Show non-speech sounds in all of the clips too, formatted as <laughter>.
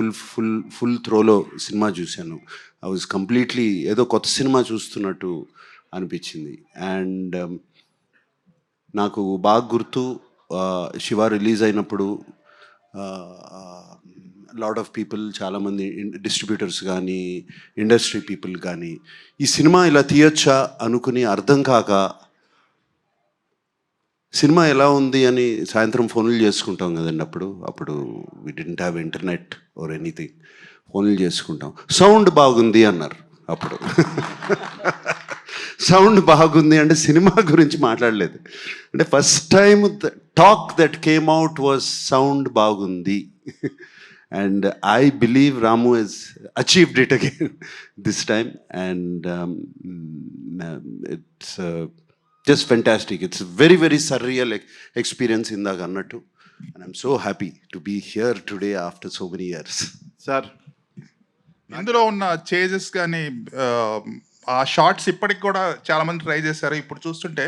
Full full full త్రోలో cinema చూశాను. I was completely ఏదో కొత్త సినిమా చూస్తున్నట్టు అనిపించింది. అండ్ um, నాకు బాగా గుర్తు శివ రిలీజ్ అయినప్పుడు లాట్ ఆఫ్ పీపుల్ చాలామంది డిస్ట్రిబ్యూటర్స్ కానీ ఇండస్ట్రీ పీపుల్ కానీ ఈ సినిమా ఇలా తీయొచ్చా అనుకుని అర్థం కాక సినిమా ఎలా ఉంది అని సాయంత్రం ఫోన్లు చేసుకుంటాం కదండి అప్పుడు. అప్పుడు we didn't have internet or anything ఫోన్లు చేసుకుంటాం. సౌండ్ బాగుంది అన్నారు అప్పుడు. <laughs> సౌండ్ బాగుంది అంటే సినిమా గురించి మాట్లాడలేదు. అంటే first time the talk that came out was sound బాగుంది. And I believe Ramu he's achieved it again this time and it's just fantastic. It's very very surreal experience ఇందాక అన్నట్టు. And I'm so happy to be here today after so many years sir ఇందులో ఉన్న chases కానీ ఆ shorts ఇప్పటికి కూడా చాలా మంది ట్రై చేశారు. ఇప్పుడు చూస్తుంటే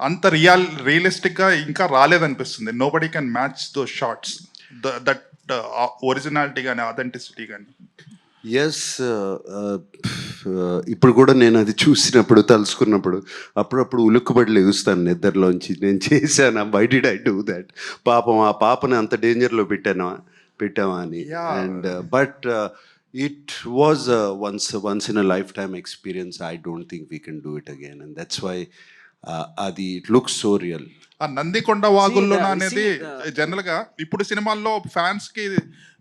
అంత రియల్ రియలిస్టిక్గా ఇంకా రాలేదనిపిస్తుంది. Nobody can match those shots that originality కానీ అథెంటిసిటీ కానీ. ఎస్ ఇప్పుడు కూడా నేను అది చూసినప్పుడు తలుసుకున్నప్పుడు అప్పుడప్పుడు ఉలుక్కుబడి లెగుస్తాను నిద్రలోంచి. నేను చేశాను? Why did I do that పాపం ఆ పాపని అంత డేంజర్లో పెట్టానా? పెట్టామా అని. And but it was once once in a lifetime experience I don't think we can do it again and that's why అది ఇట్ లుక్స్ సో రియల్ ఆ నందికొండ వాగుల్లో See, the- అనేది జనరల్గా ఇప్పుడు సినిమాల్లో ఫ్యాన్స్కి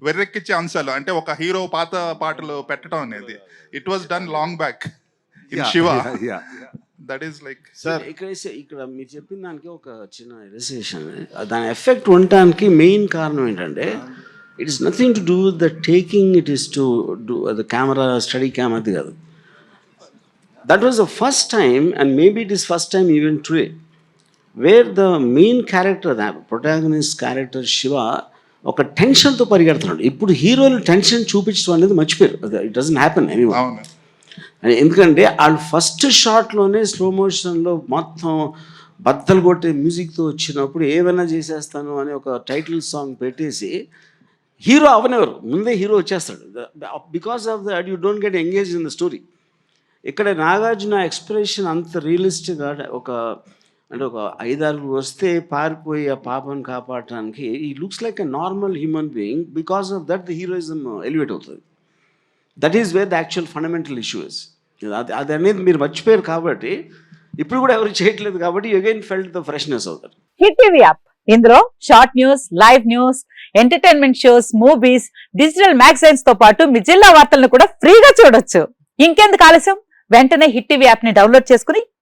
వెర్రెక్కిచ్చే అంశాలు అంటే ఒక హీరో పాత పాటలు పెట్టడం అనేది. It was done long back in Siva that is like sir ఇక్కడ ఇక్కడ మీరు చెప్పిన దానికి ఒక చిన్న రిలేషన్ దాని ఎఫెక్ట్ ఉండటానికి మెయిన్ కారణం ఏంటంటే it is nothing to do the taking it is to do the camera study camera అది కాదు. That was the first time and maybe it is first time even today where the main character the protagonist character Siva ఒక టెన్షన్తో పరిగెడుతున్నాడు. ఇప్పుడు హీరోలు tension చూపించడం అనేది మర్చిపోయారు. It doesn't happen any ఎందుకంటే వాళ్ళు ఫస్ట్ షాట్లోనే స్లో మోషన్లో మొత్తం బద్దలు కొట్టే మ్యూజిక్తో వచ్చినప్పుడు ఏమైనా చేసేస్తాను అని ఒక టైటిల్ సాంగ్ పెట్టేసి హీరో అవనెవరు ముందే హీరో వచ్చేస్తాడు. Because of that you don't get engage in the story ఇక్కడ నాగార్జున ఎక్స్ప్రెషన్ అంత రియలిస్టిక్గా ఒక అంటే ఒక ఐదారు వస్తే పారిపోయి ఆ పాపను కాపాడటానికి ఈ looks like a normal human being because of that the heroism elevate అవుతుంది. That is where the actual fundamental issue is అది అది అనేది మీరు మర్చిపోయారు కాబట్టి ఇప్పుడు కూడా ఎవరు చేయట్లేదు కాబట్టి అగైన్ ఫెల్ట్ ద ఫ్రెష్నెస్ అవుతారు హిట్ టీవీ యాప్ ఇందులో short news live news entertainment shows movies digital మ్యాగజైన్స్తో పాటు మీ జిల్లా వార్తలను కూడా ఫ్రీగా చూడొచ్చు. ఇంకెందుకు ఆలస్యం? వెంటనే హిట్ టీవీ యాప్ని డౌన్లోడ్ చేసుకుని